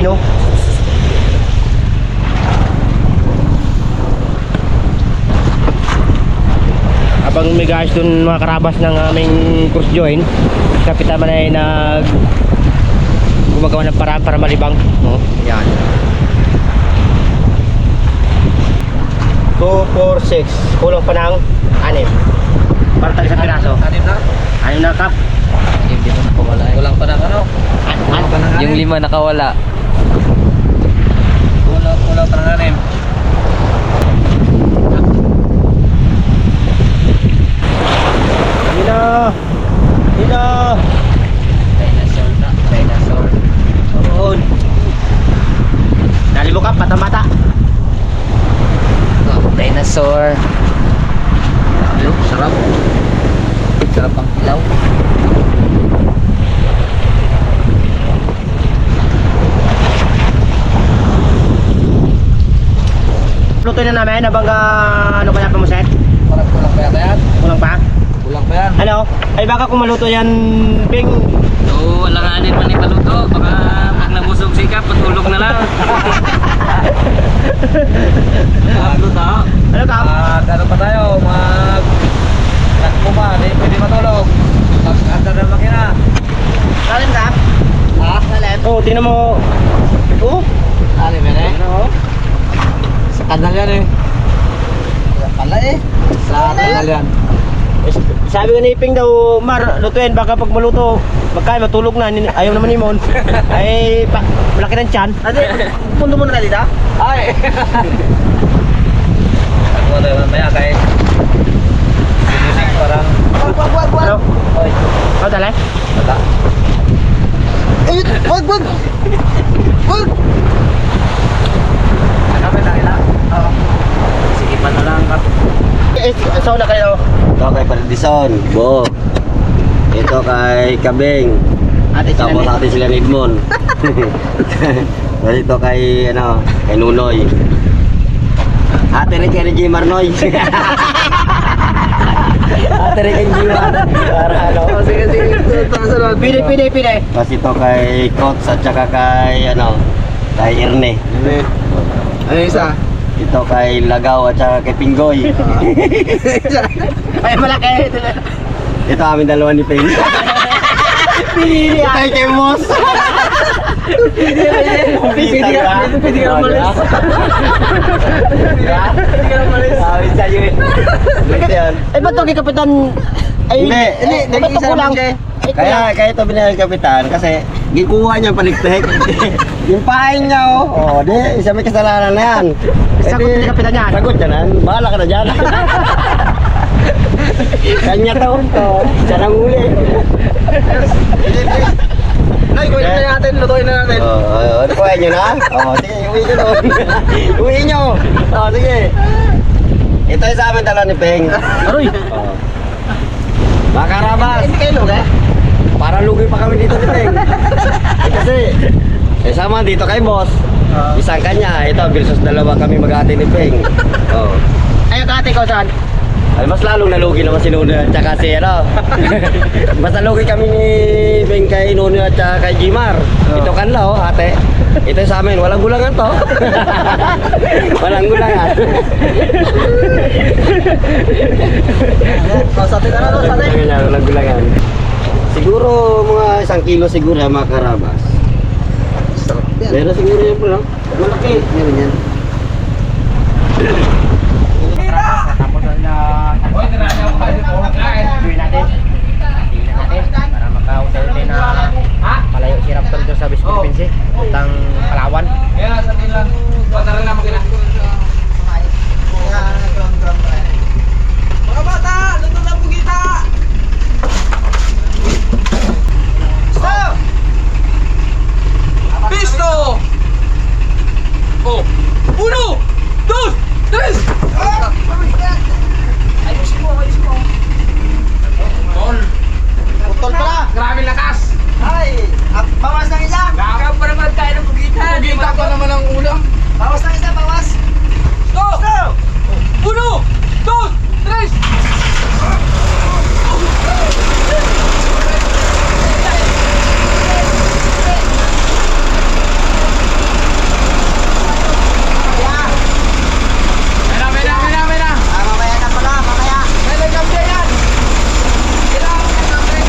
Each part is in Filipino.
Yung rhino. Habang may guys dun mga karabas ng aming cross join, kapitan man ay nag gumagawa ng paraan para malibang. No? Yan. 2, 4, 6. Kulang pa ng 6. Para tayo sa piraso. Anim na? Ano na kap? Hindi mo nakawala eh. Kulang pa ng ano? Yung lima nakawala. Ng anim. Dino! Dino! Dinosaur na. Dinosaur. Oon! Dali mo kap, mata-mata. Oh, dinosaur. Hello, sarap. Sarap ang ilaw. Luto na namin, habang ah, ano kaya pa mo set? Kulang, kulang pa yata yan? Kulang pa? Kulang pa yan? Ano? Ay baka kung maluto yan, Bing. So, alanganin pa ni Paluto. Baka pag nabusog si Kap, patulog na lang. Ano ta? Ano kap? Mag, ano pa tayo? Mag... Takbo pa, di pwede matulog. Mag-anda na makina. Salim kap? Ha? Salim? Oo, oh, tinan mo. Oo. Ali, bene? Ano? Sa kanal yan eh. Pala eh. Sa kanal yan. Eh, Sabi ko ni Iping daw, Mar, lutuin, baka pag maluto, magkain, matulog na, Nin- ayaw naman ni Mon. Ay, pa, malaki ng tiyan. Ate, pundo mo na dito? Ay! Ako tayo mamaya kahit music parang Wag, wag, wag, wag. Ano? Oy, Oh, dali. wala. Ay, wag, wag. Wag. Oo. Sige pa na lang kap. Eh, so na kayo. Ito kay Pardison, Bo. Ito kay Kabeng. Ate, Tapos ate sila ni Edmond. Tapos ito kay, ano, kay Nunoy. Ate rin kay Reggie Marnoy. ate rin kay Jiwan. Para ano. Sige, sige. Pide, pide, pide. Tapos ito kay Coach at saka kay, ano, kay Erne. Ano isa? Ito kay Lagaw at saka kay Pinggoy. Ay, malaki. Ito amin dalawa ni Ping. Pinili Ito ay kay Moss. Pwede ka, pwede ka umalis. Pwede ka umalis. Sabi sa'yo eh. Eh, ba't ito kay Kapitan? Ay, Hindi, hindi, eh, ba't ito kulang? naman siya. Ay, Kaya, kulang. kaya ito binayang kapitan kasi gikuha niya palikpik. yung pain niya oh. Oh, di, isa may kasalanan na yan. Eh, Sagot di, ni kapitan yan. Sagot yan. ah. Bahala ka na dyan. Kanya to. Oh, siya nang uli. Nay, kuya na natin, lutuin na natin. Oo, oh, oh, kuha niyo na? Oo, sige, uwi niyo doon. uwi niyo. Oo, sige. Ito yung sa amin dalawa ni Peng. Aroy. Oo. Makarabas. Hindi kayo lug eh? Para lugi pa kami dito ni Peng. Eh, kasi, eh sama dito kay boss. Isang kanya, ito, versus dalawa kami mag-ate ni Peng. Oo. Ay, kate ko saan? Ay, mas lalong nalugi naman si Nuno at saka si ano. mas nalugi kami ni Beng kay Nuno at saka kay Jimar. Ito kanla oh, ate. Ito sa amin, walang gulangan to. walang gulangan. Oh, sa atin ano, sa atin. Walang gulangan. Siguro mga isang kilo siguro yung mga karabas. Meron siguro yun bro. Malaki. Meron yan. Malayo si Raptor doon sa Philippines eh. Puntang Palawan. Kaya, sa nila. Pataran na makina. Mga bata, luto na po kita! Stop! Pisto! Oh! Uno! Dos! Tres! Ayusin mo, ayusin mo. Tol. Putol pala. Grabe lakas. Ay, bawas ng isa. Ikaw pa naman tayo ng pugita. Kita ko naman ang ulam. Bawas ng isa, bawas. Stop! Uno! Dos! Tres! Mena, mena, mena, mena. Ah, mamaya na pala, mamaya. May nagkampi yan! Kailangan ka namin.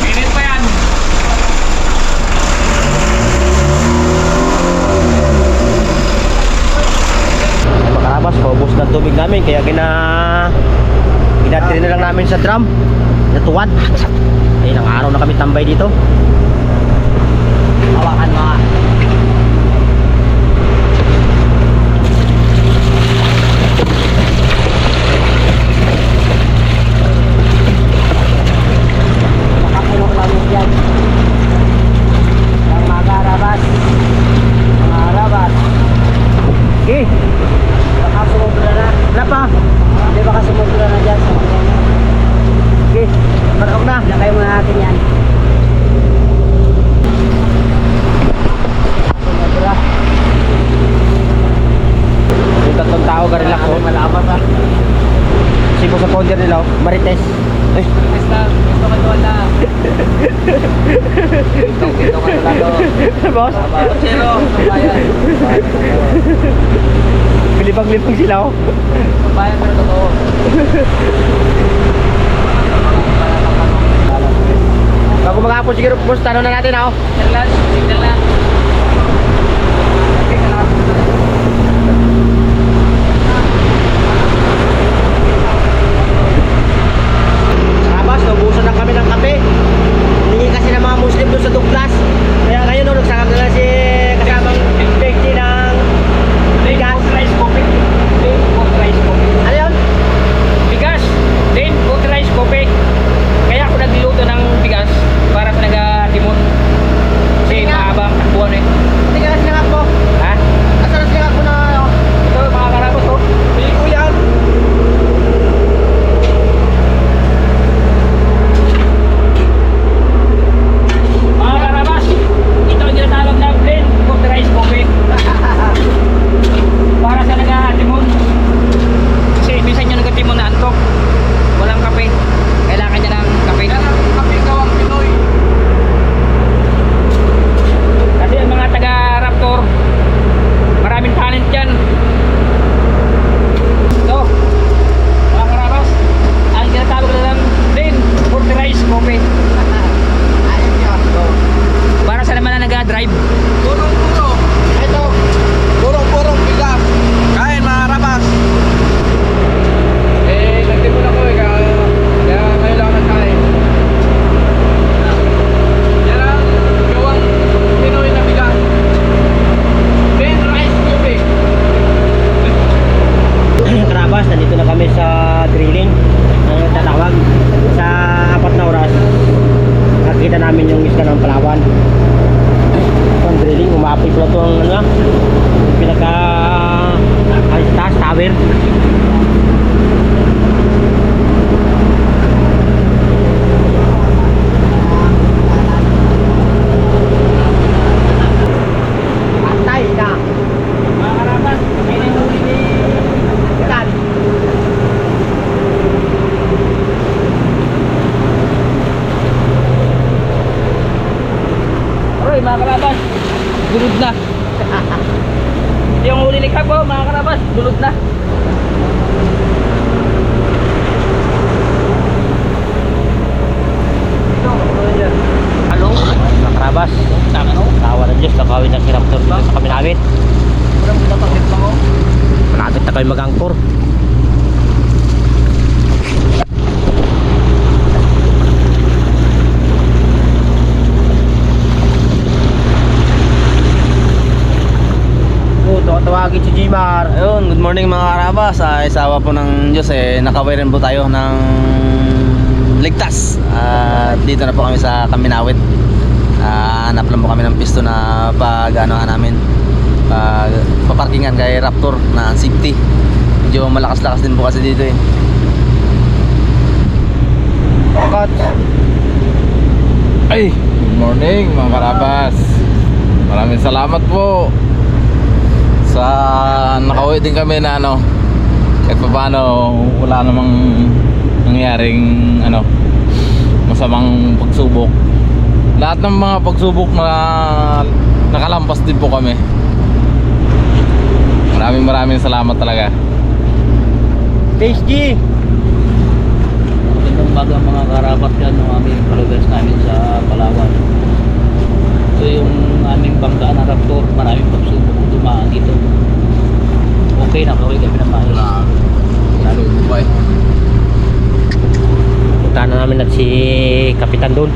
Minit pa yan. Ay, makarabas, paubos na tubig namin kaya gina ginatiri na lang namin sa drum. Natuwad. Ay ilang araw na kami tambay dito hawakan mga Nakakulong namin dyan. Ang mga karabas. Mga karabas. Okay. Baka sumubra na. Wala pa. Hindi baka sumubra na dyan. Okay. Marok na. Lakay muna natin yan. Sumubra. Yung tatlong tao garila ko. Malaman ha. Sipo sa powder nila. oh. Marites. Eh. Boss? Zero! Bayan. Pilipag-lipag sila oh. Bayan pero totoo. Bago mag-hapon siguro, boss, tanong na natin ako. Signal lang. Signal tawagin si Jimar. Ayun, good morning mga karabas. Sa isawa po ng Diyos eh, nakawairin po tayo ng ligtas. At dito na po kami sa Kaminawit. Ah, hanap lang po kami ng pisto na pag ano namin pag paparkingan kay Raptor na safety. Medyo malakas-lakas din po kasi dito eh. Cut. Ay, good morning mga karabas. Maraming salamat po sa nakauwi din kami na ano kahit pa paano wala namang nangyaring ano masamang pagsubok lahat ng mga pagsubok na nakalampas din po kami maraming maraming salamat talaga Face G. Magandang baga mga karapat yan ng aming followers namin sa Palawan. Ito yung aming bangga na raptor. Maraming pagsubok kung dumaan dito. Okay na, kaway kami ng maayos. lalo buhay Punta na namin at si Kapitan doon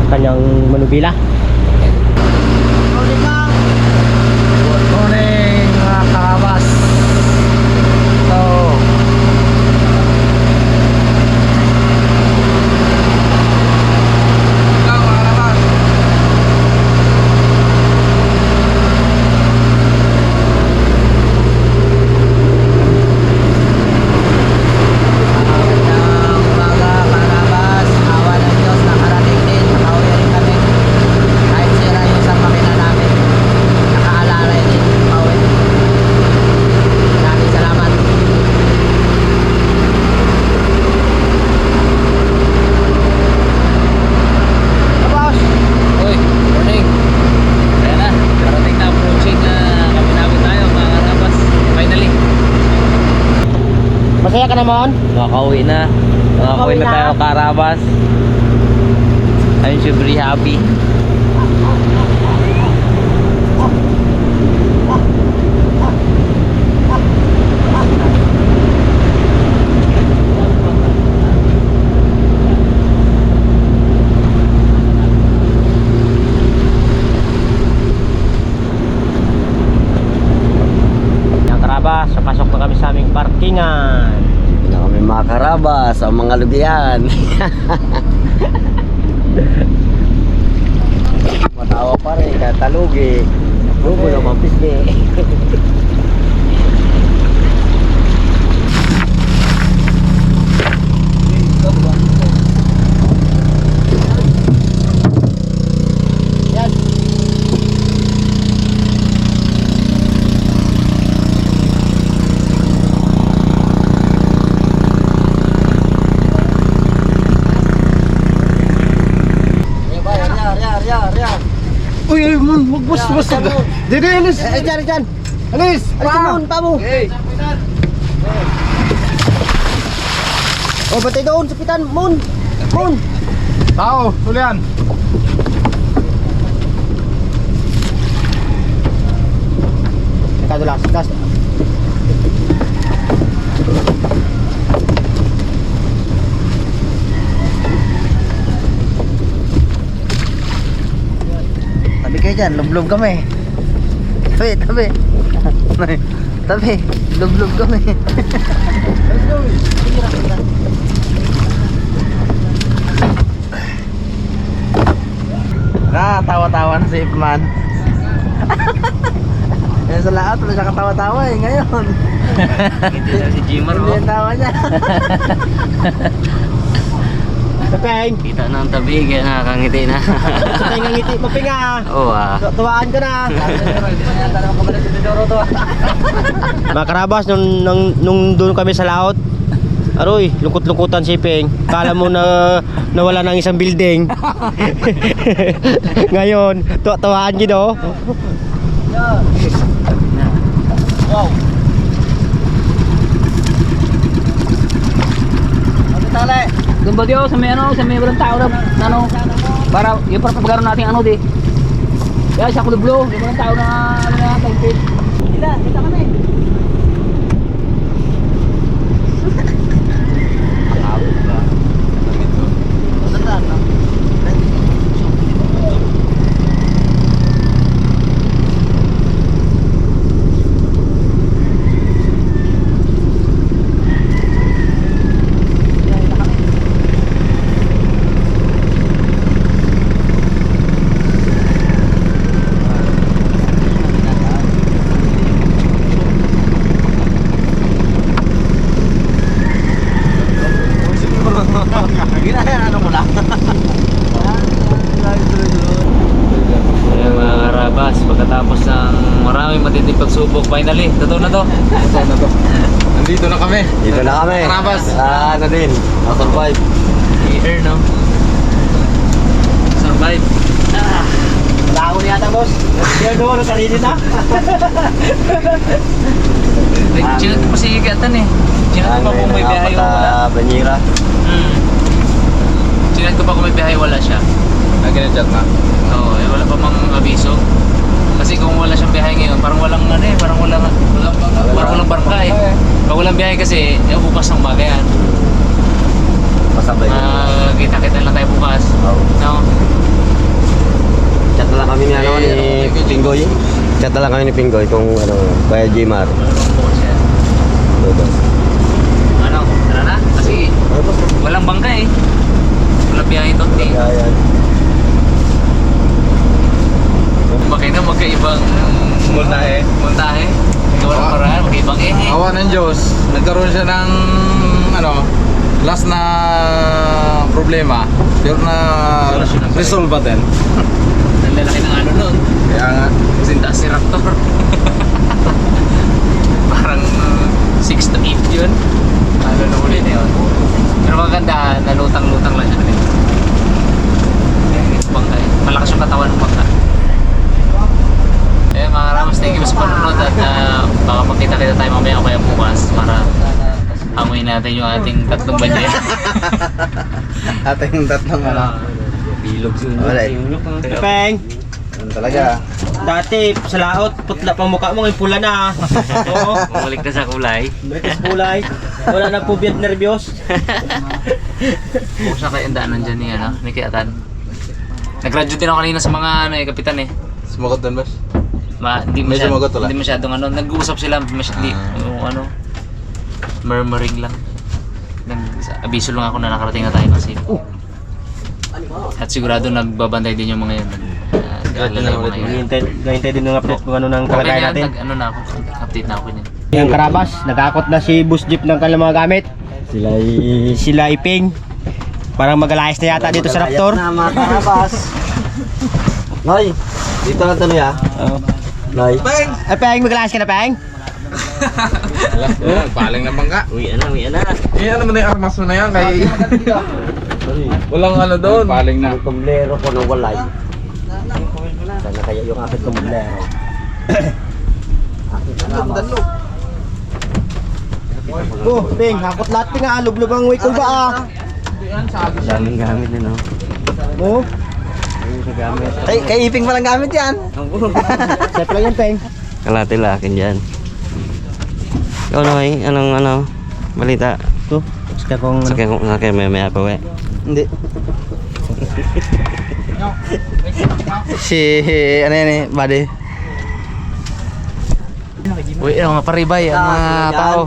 sa kanyang manubila. Good morning mga karabas. So, Ikaw, mga karapas. Magandang umaga karabas. Awa ng Diyos nakarating din. Nakauwi rin kami. Kahit sira yung isang makina namin. Nakaalala din. Pauwi. Maraming salamat. Tapos, Uy, morning. Kaya na, parating na approaching na kami namin tayo mga karabas. Finally. Masaya ka naman? Nakakauwi na. Nakakauwi na na. tayo karabas. I'm super happy. Mga karabas, so pasok na kami sa aming parkingan. Hindi na kami mga karabas ang mga lubian. Matawa pa rin, katalugi. Lugo naman pisngi. Uy, uy, mun, wag bus, bus. Dede, alis. Eh, dyan, dyan. Alis. Alis mo, pamo. Oh, batay doon, sapitan, mun. Mun. tao tulian Kadulas, gas. Tabi kayo dyan, lublob kami. Tabi, tabi. tabi, lublob kami. Ah, tawa-tawa na si Ipman. Yan sa lahat, wala siya katawa-tawa eh, ngayon. Hindi si Jimmer, Hindi ang tawa niya. Pepeng. Kita na ang tabi, kaya nakakangiti na. Sa tayo ng ngiti, mapinga. Oo ah. Tu- Tuwaan ka na. Mga karabas, nung, nung, nung doon kami sa laot, Aroy, lungkot-lungkutan si Peng. Kala mo na nawala ng isang building. Ngayon, tu tuwaan gino. Doon ba diyo sa may ano, sa may walang tao na ano, para yung para pagkaroon natin ano di. Kaya sa kulublo, yung walang tao na ano na type Sila, kita kami. Pagsubok. Finally, totoo na to. Ito na to. Nandito na kami. Dito na kami. Karabas. Ah, ano din. Na-survive. I-air, no? Survive. Wala ko yata, boss. Kaya doon, kanina na. Ay, chinat ko pa si Igatan eh. Chinat ko pa kung may biyahe wala. Ah, Banyira. Hmm. Chinat ko pa kung may biyahe wala siya. Nag-chat na. Oo, eh, wala pa mang abiso. Kasi kung wala siyang biyahe ngayon, parang walang ano eh, parang walang, walang, parang walang barka eh. Pag walang biyahe kasi, eh, bukas ng baga yan. Pasabay. Ah, kita-kita lang tayo bukas. Oo. No? Chat lang kami ni ano ni Eh, ano, Pinggoy. Chat lang kami ni Pinggoy kung ano, kaya Jmar. Ano, tara na? Kasi walang bangka eh. Walang biyahe doon eh. Ayan. Na magkaibang Muntahe. montahe? Gawa ng paraan, magkaibang eh. Awa ng Diyos, nagkaroon siya ng ano, last na problema. Pero na Solusyon pala. resolve ba din? Ang lalaki ng ano nun. Kaya nga, Kasi taas si Raptor. Parang 6 to 8 yun. Ano na huli na yun. Pero maganda, nalutang-lutang lang siya na Bangka eh. Malakas yung katawan ng bangka. Eh mga Ramos, thank you sa panonood at ah, baka magkita-kita tayo mamaya o kaya bukas para amoy natin yung ating tatlong banya. Ating tatlong ano. Bilog si Wala eh. Peng, Ano talaga? dati sa laot, putla pa mukha mo, ngayon pula na. Oo, Bumalik na sa kulay. British kulay. Wala na po biyad nervyos. Na kayo ang daanan dyan ni, ano, ni Kiatan. Nag-graduate din ako kanina sa mga ano, eh, kapitan eh. sumagot din ba? Ma, hindi Medyo masyad, magot wala? Hindi masyadong ano, nag-uusap sila, masyad, di, Ah. yung ano, murmuring lang. Abiso lang ako na nakarating na tayo kasi. At sigurado nagbabantay din yung mga yun. Uh, Graduate na ulit gahintay din ng update kung ano nang Okay kalagayan na yan, natin. nag, ano na ako, update na ako niyan. Yung karabas, nagakot na si Bus Jeep ng kanilang mga gamit. Sila. Sila iping. Parang magalayas na yata dito sa Raptor. Na mga karabas. Noy, dito lang tuloy ah. Noy. Ay, Peng, magalayas ka na, Peng? Last na, paling ng bangka. Uwi na, uwi na. Eh, ano mo na yung armas mo na yan kay... Walang ano doon. Paling na. Ang tumblero ko na walay. Sana kaya yung aking tumblero. Aking karabas. Oh, Peng, hakot lahat Peng ah. Ang wikol ba ah. Daming gamit na no. Oh, Ay, kay Iping palang gamit yan. set lang yan, Peng. Kalati lakin dyan. Ikaw Noy, anong ano? Balita. Ito, saka kung... Sakay ko sakay may maya pa we. Hindi. si ano yan eh, buddy. Uy, ano mga paribay, ang mga tao.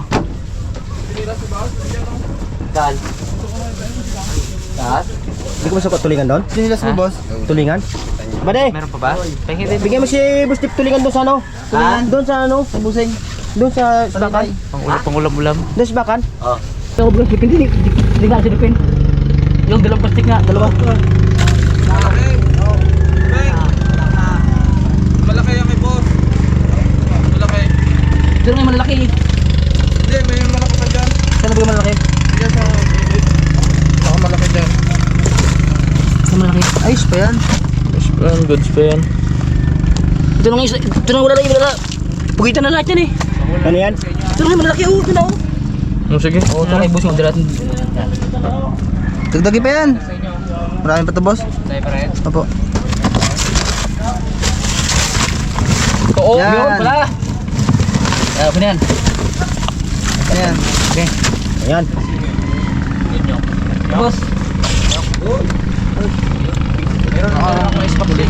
Dan. Hindi ko masukot tulingan doon? Sinilas mo, boss? Tulingan? Bade, Meron pa ba? Bigyan mo si Bus Jeep tulingan doon sa ano? Tulingan doon sa ano? Sa busing. Doon sa Bakan. Pangulam, pangulam-ulam. Doon sa Bakan. Oh. Yung Bus Jeep, hindi, hindi nga silipin. Yung dalawang plastic nga, dalawa. Malaki yan kay boss. Malaki. Doon nga malaki. Hindi, may malaki pa dyan. Saan na ba yung malaki? Diyan sa... Baka malaki dyan. Saan malaki? Ayos pa yan. Goods pa yan. Ito nang isa, ito nang wala lang wala. Pugitan na lahat yan eh. Ano yan? Ito nang malaki oh, ito na oh. Oh, sige. Oo, ito na ibus yung dilat. Dagdagi pa yan. Marami pa to, boss. Tayo pa rin. Opo. Oo, Yan. yun pala. Ah, ano yan? Ayan. Ayan. Boss. Meron na may Xbox din.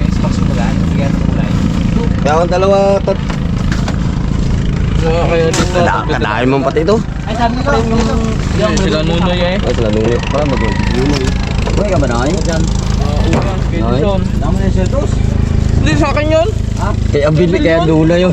May Xbox mo lang, ano kulay. Kaya akong dalawa tat. Kaya dito. Kanain mo pati ito. Ay, sabi ko yung... Sila nunoy eh. Ay, sila nung Parang mag-yun. Uy, ka ba na kayo? Edison. Dami na yung seldos. Hindi sa akin yun. Kaya bili kaya na yun.